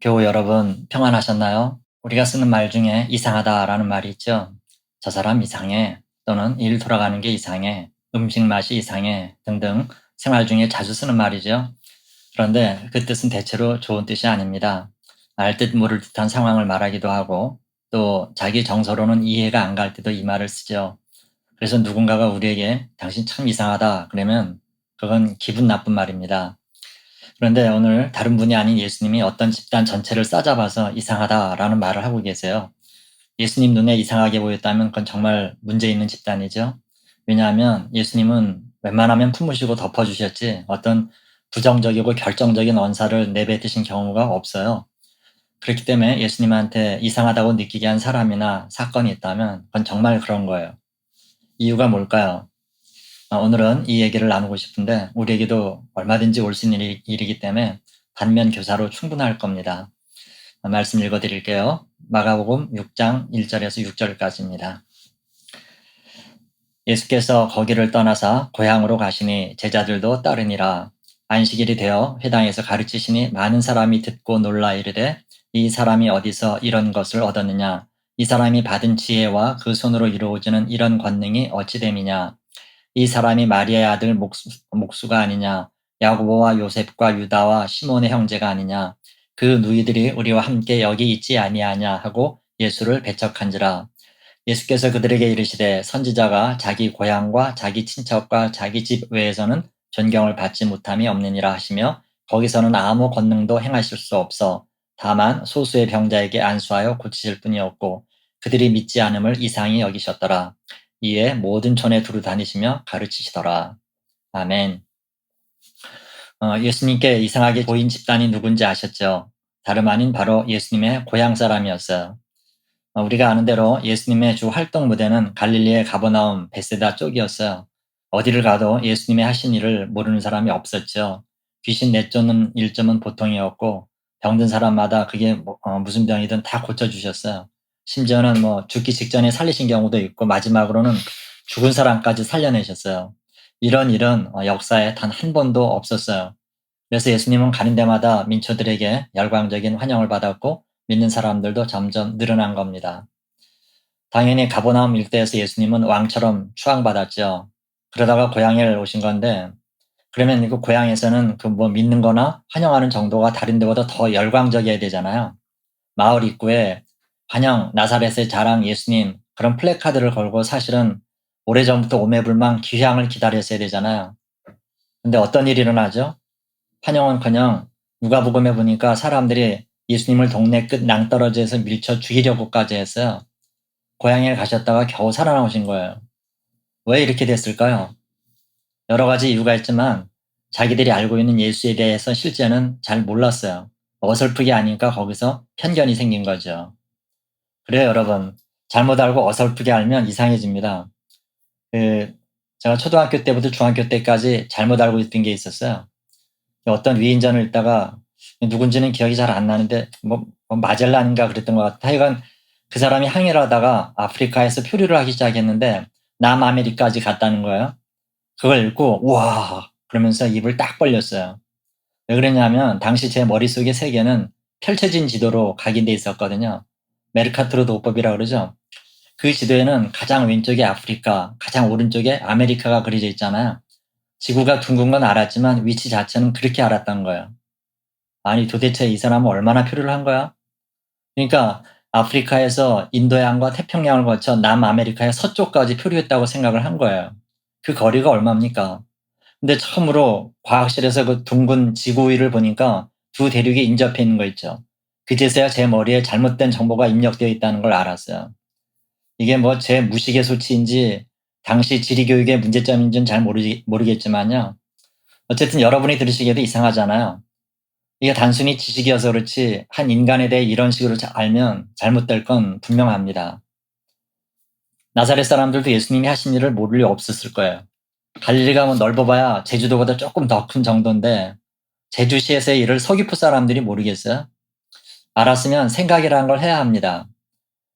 교우 여러분 평안하셨나요? 우리가 쓰는 말 중에 이상하다라는 말이 있죠. 저 사람 이상해 또는 일 돌아가는 게 이상해 음식 맛이 이상해 등등 생활 중에 자주 쓰는 말이죠. 그런데 그 뜻은 대체로 좋은 뜻이 아닙니다. 알 듯 모를 듯한 상황을 말하기도 하고 또 자기 정서로는 이해가 안 갈 때도 이 말을 쓰죠. 그래서 누군가가 우리에게 당신 참 이상하다 그러면 그건 기분 나쁜 말입니다. 그런데 오늘 다른 분이 아닌 예수님이 어떤 집단 전체를 싸잡아서 이상하다라는 말을 하고 계세요. 예수님 눈에 이상하게 보였다면 그건 정말 문제 있는 집단이죠. 왜냐하면 예수님은 웬만하면 품으시고 덮어주셨지 어떤 부정적이고 결정적인 언사를 내뱉으신 경우가 없어요. 그렇기 때문에 예수님한테 이상하다고 느끼게 한 사람이나 사건이 있다면 그건 정말 그런 거예요. 이유가 뭘까요? 어, 오늘은 이 얘기를 나누고 싶은데 우리에게도 얼마든지 올 수 있는 일이기 때문에 반면 교사로 충분할 겁니다. 어, 말씀 읽어드릴게요. 마가복음 6장 1절에서 6절까지입니다. 예수께서 거기를 떠나사 고향으로 가시니 제자들도 따르니라. 안식일이 되어 회당에서 가르치시니 많은 사람이 듣고 놀라 이르되 이 사람이 어디서 이런 것을 얻었느냐? 이 사람이 받은 지혜와 그 손으로 이루어지는 이런 권능이 어찌 됨이냐? 이 사람이 마리아의 아들 목수, 목수가 아니냐 야고보와 요셉과 유다와 시몬의 형제가 아니냐 그 누이들이 우리와 함께 여기 있지 아니하냐 하고 예수를 배척한지라 예수께서 그들에게 이르시되 선지자가 자기 고향과 자기 친척과 자기 집 외에서는 존경을 받지 못함이 없느니라 하시며 거기서는 아무 권능도 행하실 수 없어 다만 소수의 병자에게 안수하여 고치실 뿐이었고 그들이 믿지 않음을 이상히 여기셨더라. 이에 모든 촌에 두루 다니시며 가르치시더라. 아멘. 어, 예수님께 이상하게 보인 집단이 누군지 아셨죠? 다름 아닌 바로 예수님의 고향 사람이었어요. 어, 우리가 아는 대로 예수님의 주 활동 무대는 갈릴리의 가버나움 베세다 쪽이었어요. 어디를 가도 예수님의 하신 일을 모르는 사람이 없었죠. 귀신 내쫓는 일점은 보통이었고 병든 사람마다 그게 뭐, 어, 무슨 병이든 다 고쳐주셨어요. 심지어는 뭐 죽기 직전에 살리신 경우도 있고 마지막으로는 죽은 사람까지 살려내셨어요. 이런 일은 어, 역사에 단 한 번도 없었어요. 그래서 예수님은 가는 데마다 민초들에게 열광적인 환영을 받았고 믿는 사람들도 점점 늘어난 겁니다. 당연히 가보나움 일대에서 예수님은 왕처럼 추앙받았죠. 그러다가 고향에 오신 건데 그러면 그 고향에서는 그 뭐 믿는 거나 환영하는 정도가 다른 데보다 더 열광적이어야 되잖아요. 마을 입구에 환영, 나사렛의 자랑 예수님 그런 플래카드를 걸고 사실은 오래전부터 오매불망 귀향을 기다렸어야 되잖아요. 근데 어떤 일이 일어나죠? 환영은커녕 누가복음에 보니까 사람들이 예수님을 동네 끝 낭떠러지에서 밀쳐 죽이려고까지 했어요. 고향에 가셨다가 겨우 살아나오신 거예요. 왜 이렇게 됐을까요? 여러 가지 이유가 있지만 자기들이 알고 있는 예수에 대해서 실제는 잘 몰랐어요. 어설프게 아니까 거기서 편견이 생긴 거죠. 그래요, 여러분. 잘못 알고 어설프게 알면 이상해집니다. 그, 제가 초등학교 때부터 중학교 때까지 잘못 알고 있던 게 있었어요. 어떤 위인전을 읽다가 누군지는 기억이 잘 안 나는데 뭐, 뭐 마젤란인가 그랬던 것 같아요. 하여간 그 사람이 항해를 하다가 아프리카에서 표류를 하기 시작했는데 남아메리카까지 갔다는 거예요. 그걸 읽고 우와 그러면서 입을 딱 벌렸어요. 왜 그랬냐면 당시 제 머릿속의 세계는 펼쳐진 지도로 각인돼 있었거든요. 메르카토르 도법이라고 그러죠. 그 지도에는 가장 왼쪽에 아프리카, 가장 오른쪽에 아메리카가 그려져 있잖아요. 지구가 둥근 건 알았지만 위치 자체는 그렇게 알았던 거예요. 아니 도대체 이 사람은 얼마나 표류를 한 거야? 그러니까 아프리카에서 인도양과 태평양을 거쳐 남아메리카의 서쪽까지 표류했다고 생각을 한 거예요. 그 거리가 얼마입니까? 근데 처음으로 과학실에서 그 둥근 지구 위를 보니까 두 대륙이 인접해 있는 거 있죠. 그제서야 제 머리에 잘못된 정보가 입력되어 있다는 걸 알았어요. 이게 뭐 제 무식의 소치인지 당시 지리교육의 문제점인지는 잘 모르, 모르겠지만요. 어쨌든 여러분이 들으시기에도 이상하잖아요. 이게 단순히 지식이어서 그렇지 한 인간에 대해 이런 식으로 알면 잘못될 건 분명합니다. 나사렛 사람들도 예수님이 하신 일을 모를 리 없었을 거예요. 갈릴리가 뭐 넓어봐야 제주도보다 조금 더 큰 정도인데 제주시에서의 일을 서귀포 사람들이 모르겠어요? 알았으면 생각이라는 걸 해야 합니다.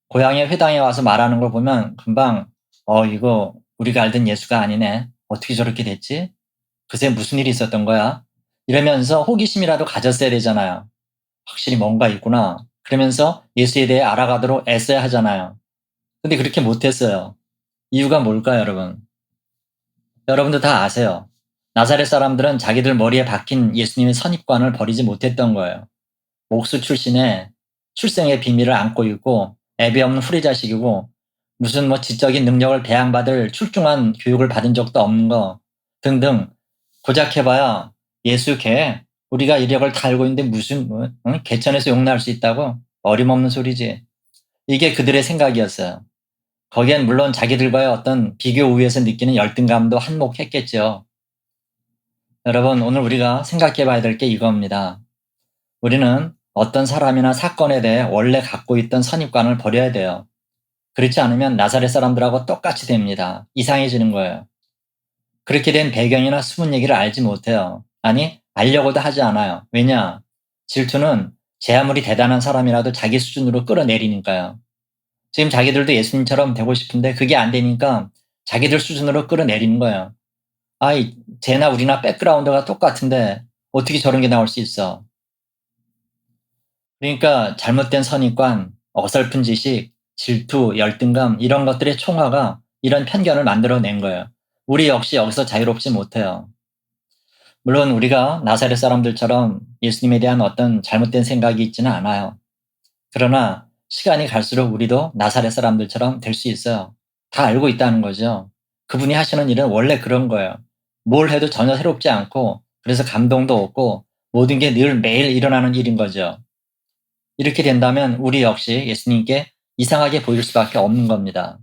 고향의 회당에 와서 말하는 걸 보면 금방 어 이거 우리가 알던 예수가 아니네. 어떻게 저렇게 됐지? 그새 무슨 일이 있었던 거야? 이러면서 호기심이라도 가졌어야 되잖아요. 확실히 뭔가 있구나. 그러면서 예수에 대해 알아가도록 애써야 하잖아요. 근데 그렇게 못했어요. 이유가 뭘까요, 여러분? 여러분도 다 아세요. 나사렛 사람들은 자기들 머리에 박힌 예수님의 선입관을 버리지 못했던 거예요. 목수 출신의 출생의 비밀을 안고 있고 애비 없는 후리 자식이고 무슨 뭐 지적인 능력을 배양받을 출중한 교육을 받은 적도 없는 거 등등 고작 해봐야 예수 개 우리가 이력을 다 알고 있는데 무슨 뭐, 응? 개천에서 용나할 수 있다고 어림없는 소리지. 이게 그들의 생각이었어요. 거기엔 물론 자기들과의 어떤 비교 우위에서 느끼는 열등감도 한몫했겠죠. 여러분 오늘 우리가 생각해 봐야 될 게 이겁니다. 우리는 어떤 사람이나 사건에 대해 원래 갖고 있던 선입관을 버려야 돼요. 그렇지 않으면 나사렛 사람들하고 똑같이 됩니다. 이상해지는 거예요. 그렇게 된 배경이나 숨은 얘기를 알지 못해요. 아니, 알려고도 하지 않아요. 왜냐? 질투는 제 아무리 대단한 사람이라도 자기 수준으로 끌어내리니까요. 지금 자기들도 예수님처럼 되고 싶은데 그게 안 되니까 자기들 수준으로 끌어내리는 거예요. 아이, 쟤나 우리나 백그라운드가 똑같은데 어떻게 저런 게 나올 수 있어? 그러니까 잘못된 선입관, 어설픈 지식, 질투, 열등감 이런 것들의 총화가 이런 편견을 만들어낸 거예요. 우리 역시 여기서 자유롭지 못해요. 물론 우리가 나사렛 사람들처럼 예수님에 대한 어떤 잘못된 생각이 있지는 않아요. 그러나 시간이 갈수록 우리도 나사렛 사람들처럼 될 수 있어요. 다 알고 있다는 거죠. 그분이 하시는 일은 원래 그런 거예요. 뭘 해도 전혀 새롭지 않고 그래서 감동도 없고 모든 게 늘 매일 일어나는 일인 거죠. 이렇게 된다면 우리 역시 예수님께 이상하게 보일 수밖에 없는 겁니다.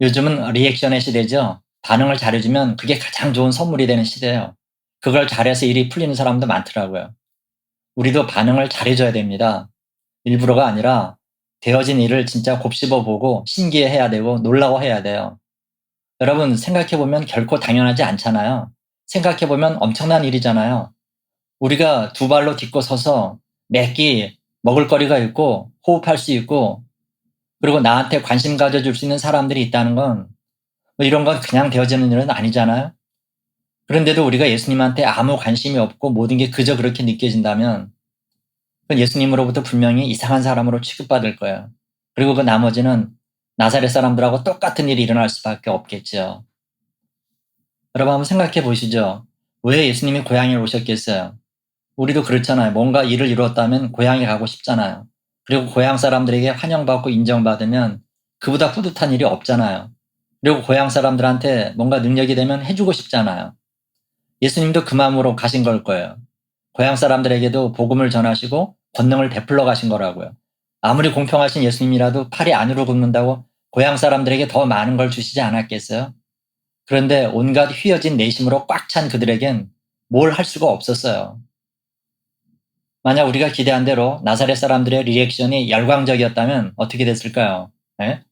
요즘은 리액션의 시대죠. 반응을 잘해주면 그게 가장 좋은 선물이 되는 시대예요. 그걸 잘해서 일이 풀리는 사람도 많더라고요. 우리도 반응을 잘해줘야 됩니다. 일부러가 아니라 되어진 일을 진짜 곱씹어 보고 신기해 해야 되고 놀라고 해야 돼요. 여러분 생각해보면 결코 당연하지 않잖아요. 생각해보면 엄청난 일이잖아요. 우리가 두 발로 딛고 서서 매끼 먹을 거리가 있고 호흡할 수 있고 그리고 나한테 관심 가져줄 수 있는 사람들이 있다는 건 뭐 이런 건 그냥 되어지는 일은 아니잖아요. 그런데도 우리가 예수님한테 아무 관심이 없고 모든 게 그저 그렇게 느껴진다면 그건 예수님으로부터 분명히 이상한 사람으로 취급받을 거예요. 그리고 그 나머지는 나사렛 사람들하고 똑같은 일이 일어날 수밖에 없겠죠. 여러분 한번 생각해 보시죠. 왜 예수님이 고향에 오셨겠어요? 우리도 그렇잖아요. 뭔가 일을 이루었다면 고향에 가고 싶잖아요. 그리고 고향 사람들에게 환영받고 인정받으면 그보다 뿌듯한 일이 없잖아요. 그리고 고향 사람들한테 뭔가 능력이 되면 해주고 싶잖아요. 예수님도 그 마음으로 가신 걸 거예요. 고향 사람들에게도 복음을 전하시고 권능을 베풀러 가신 거라고요. 아무리 공평하신 예수님이라도 팔이 안으로 굽는다고 고향 사람들에게 더 많은 걸 주시지 않았겠어요? 그런데 온갖 휘어진 내심으로 꽉 찬 그들에겐 뭘 할 수가 없었어요. 만약 우리가 기대한 대로 나사렛 사람들의 리액션이 열광적이었다면 어떻게 됐을까요? 네?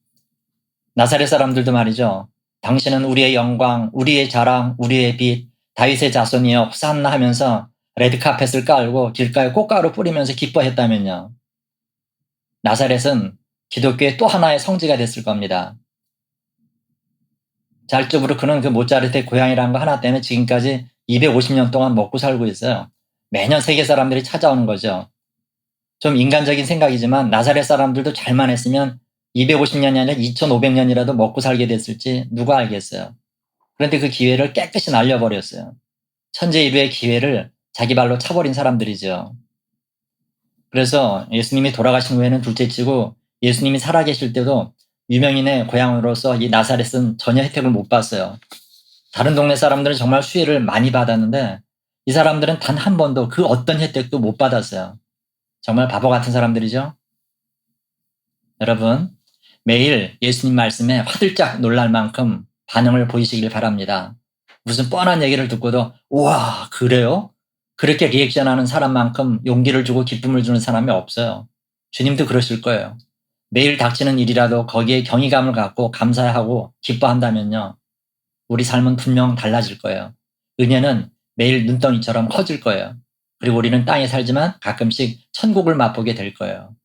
나사렛 사람들도 말이죠. 당신은 우리의 영광, 우리의 자랑, 우리의 빛, 다윗의 자손이여 호산나 하면서 레드카펫을 깔고 길가에 꽃가루 뿌리면서 기뻐했다면요. 나사렛은 기독교의 또 하나의 성지가 됐을 겁니다. 잘적으로 그는 그 모짜르트의 고향이라는 거 하나 때문에 지금까지 250년 동안 먹고 살고 있어요. 매년 세계 사람들이 찾아오는 거죠. 좀 인간적인 생각이지만 나사렛 사람들도 잘만 했으면 250년이 아니라 2500년이라도 먹고 살게 됐을지 누가 알겠어요. 그런데 그 기회를 깨끗이 날려버렸어요. 천재일우의 기회를 자기 발로 차버린 사람들이죠. 그래서 예수님이 돌아가신 후에는 둘째치고 예수님이 살아계실 때도 유명인의 고향으로서 이 나사렛은 전혀 혜택을 못 봤어요. 다른 동네 사람들은 정말 수혜를 많이 받았는데 이 사람들은 단 한 번도 그 어떤 혜택도 못 받았어요. 정말 바보 같은 사람들이죠? 여러분, 매일 예수님 말씀에 화들짝 놀랄 만큼 반응을 보이시길 바랍니다. 무슨 뻔한 얘기를 듣고도, 우와, 그래요? 그렇게 리액션하는 사람만큼 용기를 주고 기쁨을 주는 사람이 없어요. 주님도 그러실 거예요. 매일 닥치는 일이라도 거기에 경이감을 갖고 감사하고 기뻐한다면요. 우리 삶은 분명 달라질 거예요. 은혜는 매일 눈덩이처럼 커질 거예요. 그리고 우리는 땅에 살지만 가끔씩 천국을 맛보게 될 거예요.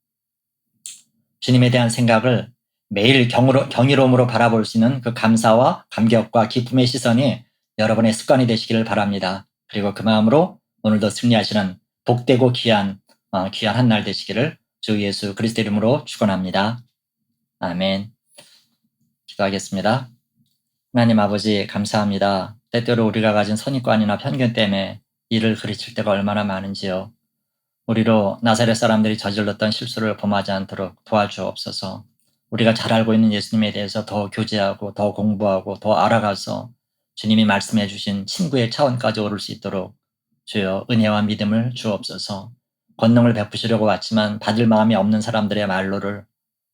주님에 대한 생각을 매일 경으로, 경이로움으로 바라볼 수 있는 그 감사와 감격과 기쁨의 시선이 여러분의 습관이 되시기를 바랍니다. 그리고 그 마음으로 오늘도 승리하시는 복되고 귀한 어, 귀한 한 날 되시기를 주 예수 그리스도 이름으로 축원합니다. 아멘. 기도하겠습니다. 하나님 아버지 감사합니다. 때때로 우리가 가진 선입관이나 편견 때문에 일을 그르칠 때가 얼마나 많은지요. 우리로 나사렛 사람들이 저질렀던 실수를 범하지 않도록 도와주옵소서. 우리가 잘 알고 있는 예수님에 대해서 더 교제하고 더 공부하고 더 알아가서 주님이 말씀해 주신 친구의 차원까지 오를 수 있도록 주여 은혜와 믿음을 주옵소서. 권능을 베푸시려고 왔지만 받을 마음이 없는 사람들의 말로를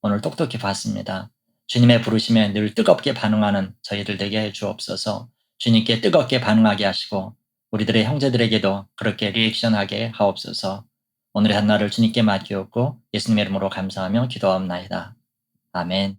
오늘 똑똑히 봤습니다. 주님의 부르심에 늘 뜨겁게 반응하는 저희들 되게 해 주옵소서. 주님께 뜨겁게 반응하게 하시고 우리들의 형제들에게도 그렇게 리액션하게 하옵소서. 오늘의 한날을 주님께 맡기옵고 예수님의 이름으로 감사하며 기도하옵나이다. 아멘.